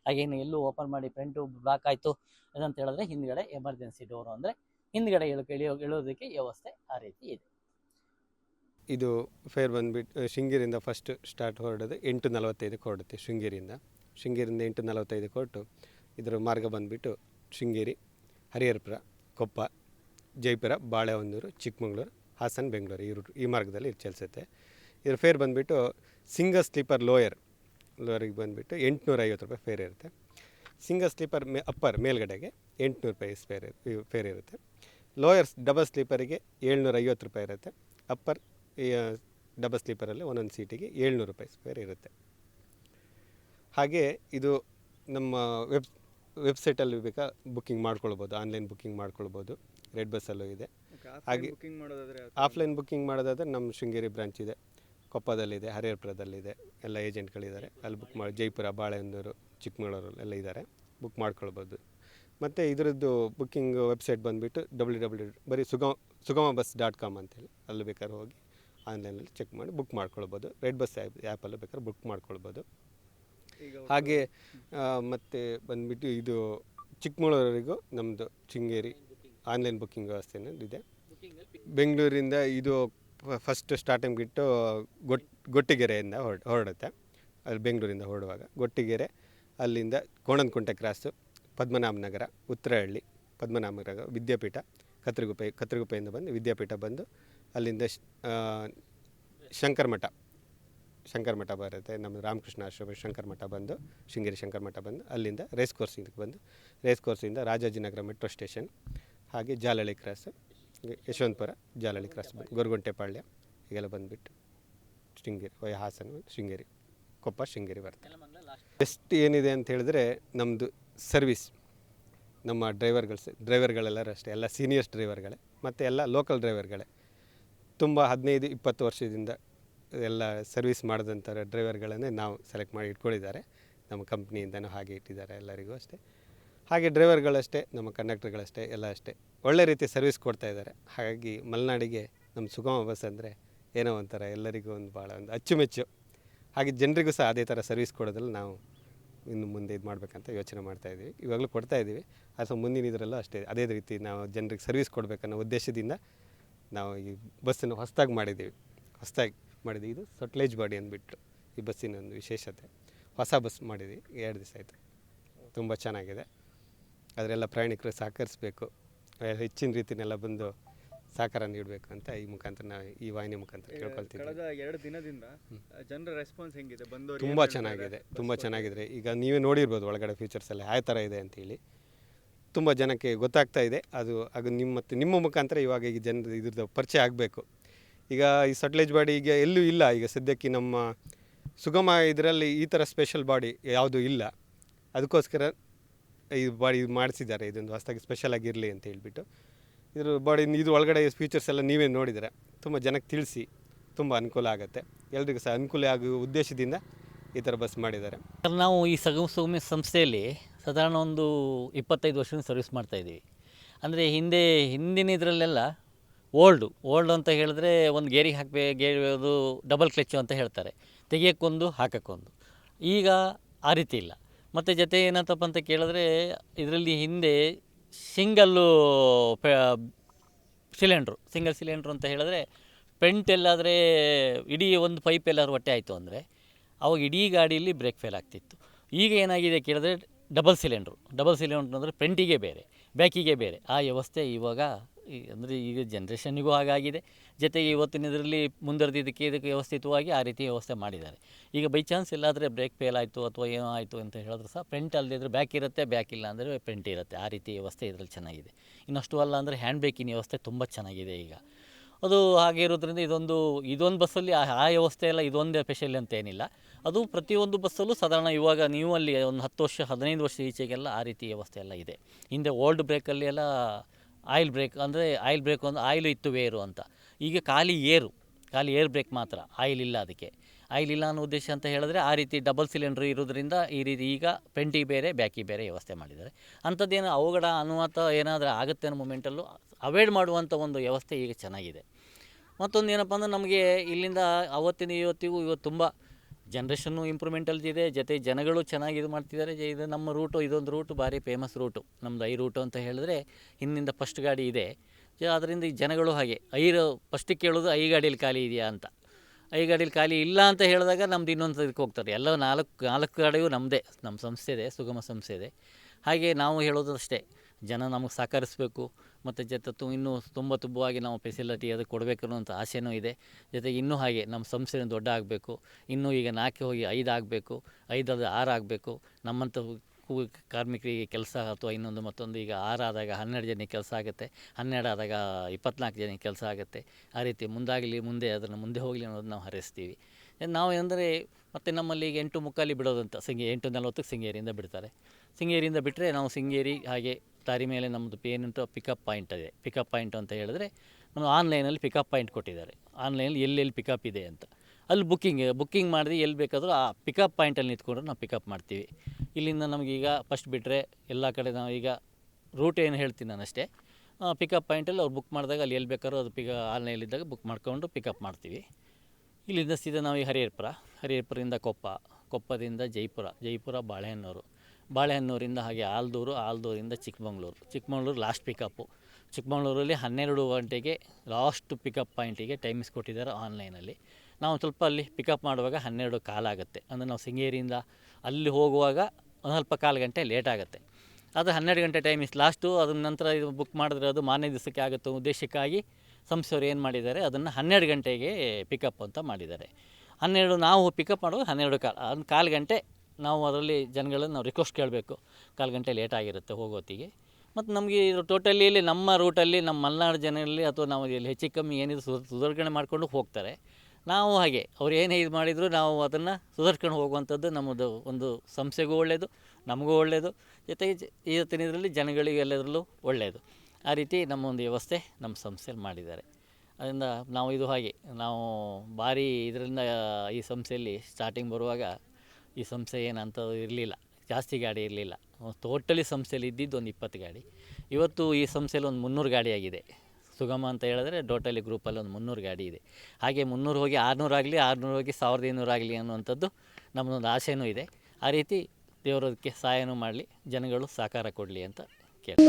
ಹಾಗೇನು ಎಲ್ಲೂ ಓಪನ್ ಮಾಡಿ ಫ್ರಂಟು ಬ್ಲಾಕ್ ಆಯಿತು ಅದಂತ ಹೇಳಿದ್ರೆ ಹಿಂದ್ಗಡೆ ಎಮರ್ಜೆನ್ಸಿ ಡೋರು ಅಂದರೆ ಹಿಂದ್ಗಡೆ ಇಳಕ್ಕೆ ಇಳಿಯೋ ಇಳೋದಕ್ಕೆ ವ್ಯವಸ್ಥೆ ಆ ರೀತಿ ಇದೆ. ಇದು ಫೇರ್ ಬಂದುಬಿಟ್ಟು ಶೃಂಗೇರಿಯಿಂದ ಫಸ್ಟ್ ಸ್ಟಾರ್ಟ್ ಹೊರಡೋದು ಎಂಟು ನಲವತ್ತೈದಕ್ಕೆ ಹೊರಡುತ್ತೆ ಶೃಂಗೇರಿಯಿಂದ. ಶೃಂಗೇರಿಯಿಂದ ಎಂಟು ನಲವತ್ತೈದು ಕೋಟು ಇದರ ಮಾರ್ಗ ಬಂದುಬಿಟ್ಟು ಶೃಂಗೇರಿ, ಹರಿಹರಪುರ, ಕೊಪ್ಪ, ಜೈಪುರ, ಬಾಳೆಹೊನ್ನೂರು, ಚಿಕ್ಕಮಗಳೂರು, ಹಾಸನ, ಬೆಂಗಳೂರು ಈ ರೂಟ್ ಈ ಮಾರ್ಗದಲ್ಲಿ ಇದು ಚಲಿಸುತ್ತೆ. ಇದರ ಫೇರ್ ಬಂದುಬಿಟ್ಟು ಸಿಂಗಲ್ ಸ್ಲೀಪರ್ ಲೋಯರ್, ಲೋಯರಿಗೆ ಬಂದುಬಿಟ್ಟು ಎಂಟುನೂರ ಐವತ್ತು ರೂಪಾಯಿ ಫೇರ್ ಇರುತ್ತೆ. ಸಿಂಗಲ್ ಸ್ಲೀಪರ್ ಮೇ ಅಪ್ಪರ್ ಮೇಲ್ಗಡೆಗೆ ಎಂಟುನೂರು ರೂಪಾಯಿ ಫೇರ್ ಫೇರ್ ಇರುತ್ತೆ. ಲೋಯರ್ಸ್ ಡಬಲ್ ಸ್ಲೀಪರಿಗೆ ಏಳ್ನೂರ ಐವತ್ತು ರೂಪಾಯಿ ಇರುತ್ತೆ. ಅಪ್ಪರ್ ಡಬಲ್ ಸ್ಲೀಪರಲ್ಲಿ ಒಂದೊಂದು ಸೀಟಿಗೆ ಏಳ್ನೂರು ರೂಪಾಯಿ ಫೇರ್ ಇರುತ್ತೆ. ಹಾಗೆ ಇದು ನಮ್ಮ ವೆಬ್ ವೆಬ್ಸೈಟಲ್ಲಿ ಬೇಕಾ ಬುಕ್ಕಿಂಗ್ ಮಾಡ್ಕೊಳ್ಬೋದು ಆನ್ಲೈನ್ ಬುಕ್ಕಿಂಗ್ ಮಾಡ್ಕೊಳ್ಬೋದು ರೆಡ್ ಬಸ್ಸಲ್ಲೂ ಇದೆ. ಹಾಗೆ ಬುಕಿಂಗ್ ಮಾಡೋದಾದರೆ ಆಫ್ಲೈನ್ ಬುಕ್ಕಿಂಗ್ ಮಾಡೋದಾದ್ರೆ ನಮ್ಮ ಶೃಂಗೇರಿ ಬ್ರಾಂಚ್ ಇದೆ ಕೊಪ್ಪದಲ್ಲಿದೆ ಹರಿಹರಪುರದಲ್ಲಿದೆ ಎಲ್ಲ ಏಜೆಂಟ್ಗಳಿದ್ದಾರೆ. ಅಲ್ಲಿ ಬುಕ್ ಮಾಡಿ ಜೈಪುರ ಬಾಳೆಹೊನ್ನೂರು ಚಿಕ್ಕಮಗಳೂರು ಎಲ್ಲ ಇದ್ದಾರೆ. ಬುಕ್ ಮಾಡ್ಕೊಳ್ಬೋದು. ಮತ್ತು ಇದರದ್ದು ಬುಕ್ಕಿಂಗ್ ವೆಬ್ಸೈಟ್ ಬಂದುಬಿಟ್ಟು ಡಬ್ಲ್ಯೂ ಡಬ್ಲ್ಯೂ ಬರೀ ಸುಗಮ ಸುಗಮ ಬಸ್ ಡಾಟ್ ಕಾಮ್ ಅಂತೇಳಿ. ಅಲ್ಲಿ ಬೇಕಾದ್ರೆ ಹೋಗಿ ಆನ್ಲೈನಲ್ಲಿ ಚೆಕ್ ಮಾಡಿ ಬುಕ್ ಮಾಡ್ಕೊಳ್ಬೋದು. ರೆಡ್ ಬಸ್ ಆ್ಯಪ್ ಆ್ಯಪಲ್ಲೂ ಬೇಕಾದ್ರೆ ಬುಕ್ ಮಾಡ್ಕೊಳ್ಬೋದು. ಹಾಗೆ ಮತ್ತೆ ಬಂದ್ಬಿಟ್ಟು ಇದು ಚಿಕ್ಕಮಗಳೂರಿಗೂ ನಮ್ಮದು ಶೃಂಗೇರಿ ಆನ್ಲೈನ್ ಬುಕ್ಕಿಂಗ್ ವ್ಯವಸ್ಥೆ ಇದೆ. ಬೆಂಗಳೂರಿಂದ ಇದು ಫಸ್ಟ್ ಸ್ಟಾರ್ಟಿಂಗ್ ಬಿಟ್ಟು ಗೊಟ್, ಗೊಟ್ಟಿಗೆರೆಯಿಂದ ಹೊರ, ಹೊರಡುತ್ತೆ. ಅಲ್ಲಿ ಬೆಂಗಳೂರಿಂದ ಹೊರಡುವಾಗ ಗೊಟ್ಟಿಗೆರೆ, ಅಲ್ಲಿಂದ ಕೋಣನಕುಂಟೆ ಕ್ರಾಸು ಪದ್ಮನಾಭನಗರ ಉತ್ತರಹಳ್ಳಿ ಪದ್ಮನಾಭನಗರ ವಿದ್ಯಾಪೀಠ, ಕತ್ರಿಗುಪ್ಪೆ, ಕತ್ರಿಗುಪ್ಪೆಯಿಂದ ಬಂದು ವಿದ್ಯಾಪೀಠ ಬಂದು ಅಲ್ಲಿಂದ ಶಂಕರಮಠ ಶಂಕರ ಮಠ ಬರುತ್ತೆ ನಮ್ಮ ರಾಮಕೃಷ್ಣ ಆಶ್ರಮ ಶಂಕರ ಮಠ ಬಂದು, ಶೃಂಗೇರಿ ಶಂಕರ ಮಠ ಬಂದು, ಅಲ್ಲಿಂದ ರೇಸ್ ಕೋರ್ಸಿಂದ ಬಂದು ರೇಸ್ ಕೋರ್ಸಿಂದ ರಾಜಾಜಿನಗರ ಮೆಟ್ರೋ ಸ್ಟೇಷನ್ ಹಾಗೆ ಜಾಲಹಳ್ಳಿ ಕ್ರಾಸ್ ಯಶವಂತಪುರ ಜಾಲಹಳ್ಳಿ ಕ್ರಾಸ್ ಬಂದು ಗೊರಗುಂಟೆಪಾಳ್ಯ ಹೀಗೆಲ್ಲ ಬಂದುಬಿಟ್ಟು ಶೃಂಗೇರಿ ಹಾಸನ ಶೃಂಗೇರಿ, ಕೊಪ್ಪ ಶೃಂಗೇರಿ ಬರ್ತಾರೆ ಬೆಸ್ಟ್ ಏನಿದೆ ಅಂತ ಹೇಳಿದ್ರೆ ನಮ್ಮದು ಸರ್ವಿಸ್ ನಮ್ಮ ಡ್ರೈವರ್ಗಳು ಡ್ರೈವರ್ಗಳೆಲ್ಲರೂ ಅಷ್ಟೇ, ಎಲ್ಲ ಸೀನಿಯರ್ಸ್ ಡ್ರೈವರ್ಗಳೇ ಮತ್ತು ಎಲ್ಲ ಲೋಕಲ್ ಡ್ರೈವರ್ಗಳೇ ತುಂಬ ಹದಿನೈದು, ಇಪ್ಪತ್ತು ವರ್ಷದಿಂದ ಎಲ್ಲ ಸರ್ವಿಸ್ ಮಾಡಿದಂಥ ಡ್ರೈವರ್ಗಳನ್ನೇ ನಾವು ಸೆಲೆಕ್ಟ್ ಮಾಡಿ ಇಟ್ಕೊಂಡಿದ್ದಾರೆ. ನಮ್ಮ ಕಂಪ್ನಿಯಿಂದನೂ ಹಾಗೆ ಇಟ್ಟಿದ್ದಾರೆ ಎಲ್ಲರಿಗೂ ಅಷ್ಟೇ. ಹಾಗೆ ಡ್ರೈವರ್ಗಳಷ್ಟೇ, ನಮ್ಮ ಕಂಡಕ್ಟರ್ಗಳಷ್ಟೇ, ಎಲ್ಲ ಅಷ್ಟೇ. ಒಳ್ಳೆ ರೀತಿ ಸರ್ವಿಸ್ ಕೊಡ್ತಾ ಇದ್ದಾರೆ. ಹಾಗಾಗಿ ಮಲೆನಾಡಿಗೆ ನಮ್ಮ ಸುಗಮ ಬಸ್ ಅಂದರೆ ಏನೋ ಒಂಥರ ಎಲ್ಲರಿಗೂ ಒಂದು ಭಾಳ ಒಂದು ಅಚ್ಚುಮೆಚ್ಚು. ಹಾಗೆ ಜನರಿಗೂ ಸಹ ಅದೇ ಥರ ಸರ್ವಿಸ್ ಕೊಡೋದ್ರಲ್ಲಿ ನಾವು ಇನ್ನು ಮುಂದೆ ಇದು ಮಾಡಬೇಕಂತ ಯೋಚನೆ ಮಾಡ್ತಾ ಇದ್ದೀವಿ. ಇವಾಗಲೂ ಕೊಡ್ತಾ ಇದ್ದೀವಿ. ಅದು ಮುಂದಿನ ಇದರಲ್ಲೂ ಅಷ್ಟೇ, ಅದೇ ರೀತಿ ನಾವು ಜನರಿಗೆ ಸರ್ವಿಸ್ ಕೊಡಬೇಕನ್ನೋ ಉದ್ದೇಶದಿಂದ ನಾವು ಈ ಬಸ್ಸನ್ನು ಹೊಸದಾಗಿ ಮಾಡಿದ್ದೀವಿ. ಹೊಸದಾಗಿ. ಮಾಡಿದ್ದೀವಿ ಇದು ಸಟ್ಲೇಜ್ ಬಾಡಿ ಅಂದ್ಬಿಟ್ಟು ಈ ಬಸ್ಸಿನ ಒಂದು ವಿಶೇಷತೆ. ಹೊಸ ಬಸ್ ಮಾಡಿದ್ವಿ ಎರಡು ದಿವಸ ಆಯಿತು. ತುಂಬ ಚೆನ್ನಾಗಿದೆ. ಅದರೆಲ್ಲ ಪ್ರಯಾಣಿಕರು ಸಹಕರಿಸಬೇಕು. ಹೆಚ್ಚಿನ ರೀತಿನೆಲ್ಲ ಬಂದು ಸಹಕಾರ ನೀಡಬೇಕು ಅಂತ ಈ ಮುಖಾಂತರ ನಾವು ಈ ವಾಹಿನಿ ಮುಖಾಂತರ ಕೇಳ್ಕೊಳ್ತೀವಿ ಕಳೆದ ಎರಡು ದಿನದಿಂದ ಜನರ ರೆಸ್ಪಾನ್ಸ್ ಹೆಂಗಿದೆ? ಬಂದವರು ತುಂಬ ಚೆನ್ನಾಗಿದೆ ತುಂಬ ಚೆನ್ನಾಗಿದೆ. ಈಗ ನೀವೇ ನೋಡಿರ್ಬೋದು ಒಳಗಡೆ ಫ್ಯೂಚರ್ಸ್ ಎಲ್ಲ ಯಾವ ಥರ ಇದೆ ಅಂತೇಳಿ ತುಂಬ ಜನಕ್ಕೆ ಗೊತ್ತಾಗ್ತಾ ಇದೆ. ಅದು ಅದು ನಿಮ್ಮ ಮತ್ತು ನಿಮ್ಮ ಮುಖಾಂತರ ಇವಾಗ ಈ ಜನರ ಇದ್ರದ್ದು ಪರಿಚಯ ಆಗಬೇಕು. ಈಗ ಈ ಸಟ್ಲೇಜ್ ಬಾಡಿ ಈಗ ಎಲ್ಲೂ ಇಲ್ಲ. ಈಗ ಸದ್ಯಕ್ಕೆ ನಮ್ಮ ಸುಗಮ ಇದರಲ್ಲಿ ಈ ಥರ ಸ್ಪೆಷಲ್ ಬಾಡಿ ಯಾವುದೂ ಇಲ್ಲ. ಅದಕ್ಕೋಸ್ಕರ ಈ ಬಾಡಿ ಮಾಡಿಸಿದ್ದಾರೆ. ಇದೊಂದು ಹೊಸದಾಗಿ ಸ್ಪೆಷಲ್ ಆಗಿರಲಿ ಅಂತ ಹೇಳ್ಬಿಟ್ಟು. ಇದ್ರ ಬಾಡಿ ಇದು ಒಳಗಡೆ ಫೀಚರ್ಸ್ ಎಲ್ಲ ನೀವೇ ನೋಡಿದರೆ ತುಂಬ ಜನಕ್ಕೆ ತಿಳಿಸಿ, ತುಂಬ ಅನುಕೂಲ ಆಗುತ್ತೆ. ಎಲ್ರಿಗೂ ಸಹ ಅನುಕೂಲ ಆಗುವ ಉದ್ದೇಶದಿಂದ ಈ ಥರ ಬಸ್ ಮಾಡಿದ್ದಾರೆ. ನಾವು ಈ ಸಗಮ ಸುಗಮ ಸಂಸ್ಥೆಯಲ್ಲಿ ಸಾಧಾರಣ ಒಂದು ಇಪ್ಪತ್ತೈದು ವರ್ಷದಿಂದ ಸರ್ವಿಸ್ ಮಾಡ್ತಾಯಿದ್ದೀವಿ ಅಂದರೆ ಹಿಂದೆ, ಹಿಂದಿನ ಇದರಲ್ಲೆಲ್ಲ ಓಲ್ಡು, ಓಲ್ಡ್ ಅಂತ ಹೇಳಿದ್ರೆ ಒಂದು ಗೇರಿಗೆ ಹಾಕಬೇ ಗೇರ್ ಅದು ಡಬಲ್ ಕ್ಲಚ್ಚು ಅಂತ ಹೇಳ್ತಾರೆ. ತೆಗಿಯೋಕ್ಕೊಂದು, ಹಾಕೋಕ್ಕೊಂದು. ಈಗ ಆ ರೀತಿ ಇಲ್ಲ. ಮತ್ತು ಜೊತೆ ಏನಂತಪ್ಪ ಅಂತ ಕೇಳಿದ್ರೆ ಇದರಲ್ಲಿ ಹಿಂದೆ ಸಿಂಗಲ್ಲು ಸಿಲಿಂಡ್ರು, ಸಿಂಗಲ್ ಸಿಲಿಂಡ್ರು ಅಂತ ಹೇಳಿದ್ರೆ ಪೆಂಟ್ ಎಲ್ಲಾದರೆ ಇಡೀ ಒಂದು ಪೈಪ್ ಎಲ್ಲಾದ್ರೂ ಹೊಟ್ಟೆ ಆಯಿತು ಅಂದರೆ ಅವಾಗ ಇಡೀ ಗಾಡಿಯಲ್ಲಿ ಬ್ರೇಕ್ ಫೇಲ್ ಆಗ್ತಿತ್ತು. ಈಗ ಏನಾಗಿದೆ ಕೇಳಿದ್ರೆ ಡಬಲ್ ಸಿಲಿಂಡ್ರು. ಡಬಲ್ ಸಿಲಿಂಡ್ರು ಅಂದರೆ ಪೆಂಟಿಗೆ ಬೇರೆ, ಬ್ಯಾಕಿಗೆ ಬೇರೆ. ಆ ವ್ಯವಸ್ಥೆ ಇವಾಗ ಅಂದರೆ ಈಗ ಜನ್ರೇಷನ್ನಿಗೂ ಹಾಗಾಗಿದೆ. ಜೊತೆಗೆ ಇವತ್ತಿನ ಇದರಲ್ಲಿ ಮುಂದುವರೆದಿದ್ದಕ್ಕೆ ಇದಕ್ಕೆ ವ್ಯವಸ್ಥಿತವಾಗಿ ಆ ರೀತಿ ವ್ಯವಸ್ಥೆ ಮಾಡಿದ್ದಾರೆ. ಈಗ ಬೈ ಚಾನ್ಸ್ ಇಲ್ಲಾದರೆ ಬ್ರೇಕ್ ಫೇಲ್ ಆಯಿತು ಅಥವಾ ಏನೋ ಆಯಿತು ಅಂತ ಹೇಳಿದ್ರೆ ಸಹ ಫ್ರಂಟ್ ಅಲ್ಲದಿದ್ರೆ ಬ್ಯಾಕ್ ಇರುತ್ತೆ ಬ್ಯಾಕ್ ಇಲ್ಲ ಅಂದರೆ ಪ್ರಿಂಟ್ ಇರುತ್ತೆ. ಆ ರೀತಿ ವ್ಯವಸ್ಥೆ ಇದರಲ್ಲಿ ಚೆನ್ನಾಗಿದೆ. ಇನ್ನಷ್ಟು ಅಲ್ಲ ಅಂದರೆ ಹ್ಯಾಂಡ್ ಬ್ರೇಕಿನ ವ್ಯವಸ್ಥೆ ತುಂಬ ಚೆನ್ನಾಗಿದೆ ಈಗ. ಅದು ಹಾಗೆ ಇರೋದ್ರಿಂದ ಇದೊಂದು ಇದೊಂದು ಬಸ್ಸಲ್ಲಿ ಆ ಆ ವ್ಯವಸ್ಥೆ ಎಲ್ಲ ಇದೊಂದೇ ಸ್ಪೆಷಲಿ ಅಂತ ಏನಿಲ್ಲ. ಅದು ಪ್ರತಿಯೊಂದು ಬಸ್ಸಲ್ಲೂ ಸಾಧಾರಣ ಇವಾಗ ನೀವು ಅಲ್ಲಿ ಒಂದು ಹತ್ತು ವರ್ಷ, ಹದಿನೈದು ವರ್ಷ ಈಚೆಗೆಲ್ಲ ಆ ರೀತಿ ವ್ಯವಸ್ಥೆ ಎಲ್ಲ ಇದೆ. ಹಿಂದೆ ಓಲ್ಡ್ ಬ್ರೇಕಲ್ಲಿ ಎಲ್ಲ ಆಯಿಲ್ ಬ್ರೇಕ್ ಅಂದರೆ ಆಯಿಲ್ ಬ್ರೇಕ್ ಒಂದು ಆಯಿಲ್ ಇತ್ತು ವೇರು ಅಂತ. ಈಗ ಖಾಲಿ ಏರು, ಖಾಲಿ ಏರ್ ಬ್ರೇಕ್ ಮಾತ್ರ, ಆಯಿಲ್ ಇಲ್ಲ ಅದಕ್ಕೆ. ಆಯಿಲ್ ಇಲ್ಲ ಅನ್ನೋ ಉದ್ದೇಶ ಅಂತ ಹೇಳಿದ್ರೆ ಆ ರೀತಿ ಡಬಲ್ ಸಿಲಿಂಡ್ರ್ ಇರೋದ್ರಿಂದ ಈ ರೀತಿ ಈಗ ಪೆಂಟಿ ಬೇರೆ, ಬ್ಯಾಕಿ ಬೇರೆ ವ್ಯವಸ್ಥೆ ಮಾಡಿದ್ದಾರೆ. ಅಂಥದ್ದೇನು ಅವಘಡ ಅನುಮಾತ ಏನಾದರೂ ಆಗುತ್ತೆ ಅನ್ನೋ ಮೂಮೆಂಟಲ್ಲೂ ಅವಾಯ್ಡ್ ಮಾಡುವಂಥ ಒಂದು ವ್ಯವಸ್ಥೆ ಈಗ ಚೆನ್ನಾಗಿದೆ. ಮತ್ತೊಂದು ಏನಪ್ಪ ಅಂದ್ರೆ ನಮಗೆ ಇಲ್ಲಿಂದ ಅವತ್ತಿನ ಇವತ್ತಿಗೂ ಇವತ್ತು ತುಂಬ ಜನ್ರೇಷನ್ನು ಇಂಪ್ರೂವ್ಮೆಂಟಲ್ಲಿದೆ ಜೊತೆ ಜನಗಳು ಚೆನ್ನಾಗಿ ಇದು ಮಾಡ್ತಿದ್ದಾರೆ ಇದು ನಮ್ಮ ರೂಟು ಇದೊಂದು ರೂಟು ಭಾರಿ ಫೇಮಸ್ ರೂಟು ನಮ್ಮದು ಐ ರೂಟು ಅಂತ ಹೇಳಿದ್ರೆ ಹಿಂದಿಂದ ಫಸ್ಟ್ ಗಾಡಿ ಇದೆ. ಅದರಿಂದ ಈ ಜನಗಳು ಹಾಗೆ ಐರು ಫಸ್ಟಿಗೆ ಕೇಳೋದು ಐ ಗಾಡೀಲಿ ಖಾಲಿ ಇದೆಯಾ ಅಂತ. ಐ ಗಾಡೀಲಿ ಖಾಲಿ ಇಲ್ಲ ಅಂತ ಹೇಳಿದಾಗ ನಮ್ದು ಇನ್ನೊಂದು ಇದಕ್ಕೆ ಹೋಗ್ತಾರೆ. ಎಲ್ಲ ನಾಲ್ಕು ನಾಲ್ಕು ಗಾಡಿಯೂ ನಮ್ಮದೇ ನಮ್ಮ ಸಂಸ್ಥೆ ಇದೆ ಸುಗಮ ಸಂಸ್ಥೆ ಇದೆ ಹಾಗೆ ನಾವು ಹೇಳೋದು ಅಷ್ಟೇ ಜನ ನಮಗೆ ಸಹಕರಿಸಬೇಕು. ಮತ್ತು ಜೊತೆ ತು ಇನ್ನೂ ತುಂಬ ತುಂಬವಾಗಿ ನಾವು ಫೆಸಿಲಿಟಿ ಅದು ಕೊಡಬೇಕು ಅನ್ನೋಂಥ ಆಸೆನೂ ಇದೆ. ಜೊತೆಗೆ ಇನ್ನೂ ಹಾಗೆ ನಮ್ಮ ಸಂಸ್ಥೆ ದೊಡ್ಡ ಆಗಬೇಕು. ಇನ್ನೂ ಈಗ ನಾಲ್ಕು ಹೋಗಿ ಐದು ಆಗಬೇಕು. ಐದಾದ ಆರು ಆಗಬೇಕು. ನಮ್ಮಂಥ ಕಾರ್ಮಿಕರಿಗೆ ಕೆಲಸ ಅಥವಾ ಇನ್ನೊಂದು ಮತ್ತೊಂದು ಈಗ ಆರಾದಾಗ ಹನ್ನೆರಡು ಜನಕ್ಕೆ ಕೆಲಸ ಆಗುತ್ತೆ. ಹನ್ನೆರಡು ಆದಾಗ ಇಪ್ಪತ್ನಾಲ್ಕು ಜನಕ್ಕೆ ಕೆಲಸ ಆಗುತ್ತೆ. ಆ ರೀತಿ ಮುಂದಾಗಲಿ ಮುಂದೆ ಅದನ್ನು ಮುಂದೆ ಹೋಗಲಿ ಅನ್ನೋದನ್ನು ನಾವು ಹರಿಸ್ತೀವಿ. ನಾವು ಅಂದರೆ ಮತ್ತು ನಮ್ಮಲ್ಲಿ ಈಗ ಎಂಟು ಮುಕ್ಕಾಲಿ ಬಿಡೋದಂತ, ಸಿಂಗೇ ಎಂಟು ನಲ್ವತ್ತಕ್ಕೆ ಸಿಂಗೇರಿಯಿಂದ ಬಿಡ್ತಾರೆ. ಸಿಂಗೇರಿಯಿಂದ ಬಿಟ್ಟರೆ ನಾವು ಸಿಂಗೇರಿ ಹಾಗೆ ದಾರಿ ಮೇಲೆ ನಮ್ಮದು ಏನಂತ ಪಿಕಪ್ ಪಾಯಿಂಟ್ ಇದೆ. ಪಿಕಪ್ ಪಾಯಿಂಟ್ ಅಂತ ಹೇಳಿದ್ರೆ ನಮ್ಮ ಆನ್ಲೈನಲ್ಲಿ ಪಿಕಪ್ ಪಾಯಿಂಟ್ ಕೊಟ್ಟಿದ್ದಾರೆ. ಆನ್ಲೈನಲ್ಲಿ ಎಲ್ಲೆಲ್ಲಿ ಪಿಕಪ್ ಇದೆ ಅಂತ. ಅಲ್ಲಿ ಬುಕ್ಕಿಂಗ್ ಬುಕ್ಕಿಂಗ್ ಮಾಡಿದ್ರೆ ಎಲ್ಲಿ ಬೇಕಾದರೂ ಆ ಪಿಕಪ್ ಪಾಯಿಂಟಲ್ಲಿ ನಿಂತ್ಕೊಂಡ್ರೆ ನಾವು ಪಿಕಪ್ ಮಾಡ್ತೀವಿ. ಇಲ್ಲಿಂದ ನಮಗೀಗ ಫಸ್ಟ್ ಬಿಟ್ಟರೆ ಎಲ್ಲ ಕಡೆ ನಾವು ಈಗ ರೂಟ್ ಏನು ಹೇಳ್ತೀನಿ ನಾನು ಅಷ್ಟೇ. ಪಿಕಪ್ ಪಾಯಿಂಟಲ್ಲಿ ಅವ್ರು ಬುಕ್ ಮಾಡಿದಾಗ ಅಲ್ಲಿ ಎಲ್ಲಿ ಬೇಕಾದ್ರೂ ಅದು ಪಿಕ ಆನ್ಲೈನಲ್ಲಿದ್ದಾಗ ಬುಕ್ ಮಾಡ್ಕೊಂಡು ಪಿಕಪ್ ಮಾಡ್ತೀವಿ. ಇಲ್ಲಿಂದ ಸೀದಾ ನಾವು ಈ ಹರಿಹರಪುರ ಹರಿಹರಪುರದಿಂದ ಕೊಪ್ಪ ಕೊಪ್ಪದಿಂದ ಜೈಪುರ ಜೈಪುರ ಬಾಳೆಹನ್ನೂರು ಬಾಳೆಹನ್ನೂರಿಂದ ಹಾಗೆ ಆಲ್ದೂರು, ಆಲ್ದೂರಿಂದ ಚಿಕ್ಕಮಂಗ್ಳೂರು. ಚಿಕ್ಕಮಂಗ್ಳೂರು ಲಾಸ್ಟ್ ಪಿಕಪ್ಪು ಚಿಕ್ಕಮಂಗ್ಳೂರಲ್ಲಿ ಹನ್ನೆರಡು ಗಂಟೆಗೆ ಲಾಸ್ಟ್ ಪಿಕಪ್ ಪಾಯಿಂಟಿಗೆ ಟೈಮಿಸ್ ಕೊಟ್ಟಿದ್ದಾರೆ ಆನ್ಲೈನಲ್ಲಿ ನಾವು ಸ್ವಲ್ಪ ಅಲ್ಲಿ ಪಿಕಪ್ ಮಾಡುವಾಗ ಹನ್ನೆರಡು ಕಾಲಾಗುತ್ತೆ ಅಂದರೆ ನಾವು ಸಿಂಗೇರಿಯಿಂದ ಅಲ್ಲಿ ಹೋಗುವಾಗ ಒಂದು ಸ್ವಲ್ಪ ಕಾಲು ಗಂಟೆ ಲೇಟ್ ಆಗುತ್ತೆ. ಅದು ಹನ್ನೆರಡು ಗಂಟೆ ಟೈಮಿಂಗ್ಸ್ ಲಾಸ್ಟು ಅದ್ರ ನಂತರ ಇದು ಬುಕ್ ಮಾಡಿದ್ರೆ ಅದು ಮಾರನೇ ದಿವಸಕ್ಕೆ ಆಗುತ್ತೋ. ಉದ್ದೇಶಕ್ಕಾಗಿ ಸಂಸ್ಥೆಯವರು ಏನು ಮಾಡಿದ್ದಾರೆ, ಅದನ್ನು ಹನ್ನೆರಡು ಗಂಟೆಗೆ ಪಿಕಪ್ ಅಂತ ಮಾಡಿದ್ದಾರೆ. ಹನ್ನೆರಡು ನಾವು ಪಿಕಪ್ ಮಾಡುವಾಗ ಹನ್ನೆರಡು ಕಾಲು, ಒಂದು ಕಾಲು ಗಂಟೆ ನಾವು ಅದರಲ್ಲಿ ಜನಗಳನ್ನು ನಾವು ರಿಕ್ವೆಸ್ಟ್ ಕೇಳಬೇಕು. ಕಾಲು ಗಂಟೆ ಲೇಟ್ ಆಗಿರುತ್ತೆ ಹೋಗೋತ್ತಿಗೆ ಮತ್ತು ನಮಗೆ ಇದು ಟೋಟಲಿ ಇಲ್ಲಿ ನಮ್ಮ ರೂಟಲ್ಲಿ ನಮ್ಮ ಮಲೆನಾಡು ಜನರಲ್ಲಿ ಅಥವಾ ನಾವು ಇಲ್ಲಿ ಹೆಚ್ಚು ಕಮ್ಮಿ ಏನಿದ್ರು ಸುಧ ಸುಧಾರಣೆ ಮಾಡಿಕೊಂಡು ಹೋಗ್ತಾರೆ. ನಾವು ಹಾಗೆ, ಅವ್ರು ಏನು ಇದು ಮಾಡಿದರೂ ನಾವು ಅದನ್ನು ಸುಧಾರಿಸ್ಕೊಂಡು ಹೋಗುವಂಥದ್ದು ನಮ್ಮದು ಒಂದು ಸಂಸ್ಥೆಗೂ ಒಳ್ಳೆಯದು ನಮಗೂ ಒಳ್ಳೆಯದು ಜೊತೆಗೆ ಇವತ್ತಿನದರಲ್ಲಿ ಜನಗಳಿಗೆ ಎಲ್ಲದರಲ್ಲೂ ಒಳ್ಳೆಯದು ಆ ರೀತಿ ನಮ್ಮ ಒಂದು ವ್ಯವಸ್ಥೆ ನಮ್ಮ ಸಂಸ್ಥೆಯಲ್ಲಿ ಮಾಡಿದ್ದಾರೆ. ಅದರಿಂದ ನಾವು ಇದು ಹಾಗೆ, ನಾವು ಭಾರಿ ಇದರಿಂದ ಈ ಸಂಸ್ಥೆಯಲ್ಲಿ ಸ್ಟಾರ್ಟಿಂಗ್ ಬರುವಾಗ ಈ ಸಂಸ್ಥೆ ಏನಂತ ಇರಲಿಲ್ಲ. ಜಾಸ್ತಿ ಗಾಡಿ ಇರಲಿಲ್ಲ. ಟೋಟಲಿ ಸಂಸ್ಥೆಯಲ್ಲಿ ಇದ್ದಿದ್ದು ಒಂದು ಇಪ್ಪತ್ತು ಗಾಡಿ. ಇವತ್ತು ಈ ಸಂಸ್ಥೆಯಲ್ಲಿ ಒಂದು ಮುನ್ನೂರು ಗಾಡಿ ಆಗಿದೆ. ಸುಗಮ ಅಂತ ಹೇಳಿದ್ರೆ ಟೋಟಲಿ ಗ್ರೂಪಲ್ಲಿ ಒಂದು ಮುನ್ನೂರು ಗಾಡಿ ಇದೆ. ಹಾಗೆ ಮುನ್ನೂರು ಹೋಗಿ ಆರುನೂರು ಆಗಲಿ, ಆರುನೂರು ಹೋಗಿ ಸಾವಿರದ ಇನ್ನೂರು ಆಗಲಿ ಅನ್ನುವಂಥದ್ದು ನಮ್ಮದೊಂದು ಆಸೆನೂ ಇದೆ. ಆ ರೀತಿ ದೇವರದಕ್ಕೆ ಸಹಾಯನೂ ಮಾಡಲಿ, ಜನಗಳು ಸಹಕಾರ ಕೊಡಲಿ ಅಂತ ಕೇಳಿ